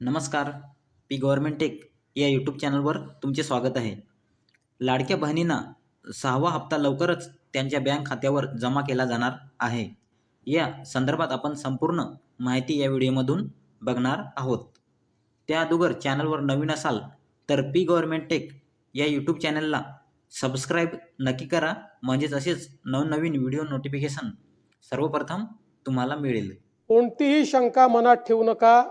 नमस्कार. P government tech या YouTube चॅनलवर तुमचे स्वागत आहे. लाडक्या बहिणींना सहावा हप्ता लवकरच त्यांच्या बँक खात्यावर जमा केला जाणार आहे. या संदर्भात आपण संपूर्ण माहिती या व्हिडिओमधून बघणार आहोत. त्या अगोदर चॅनलवर नवीन असाल तर पी गव्हर्मेंट टेक या यूट्यूब चॅनलला सबस्क्राईब नक्की करा. म्हणजेच असेच नवनवीन व्हिडिओ नोटिफिकेशन सर्वप्रथम तुम्हाला मिळेल. कोणतीही शंका मनात ठेवू नका.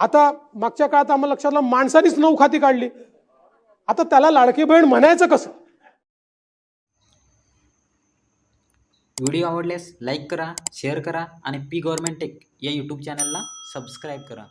आता मागच्या काळात आम्हाला लक्षात आलं माणसानीच नऊ खाती काढली. आता त्याला लाडकी बहीण म्हणायचं कसं? व्हिडिओ आवडल्यास लाईक करा शेअर करा आणि पी गव्हर्मेंट टेक या यूट्यूब चॅनलला सबस्क्राईब करा.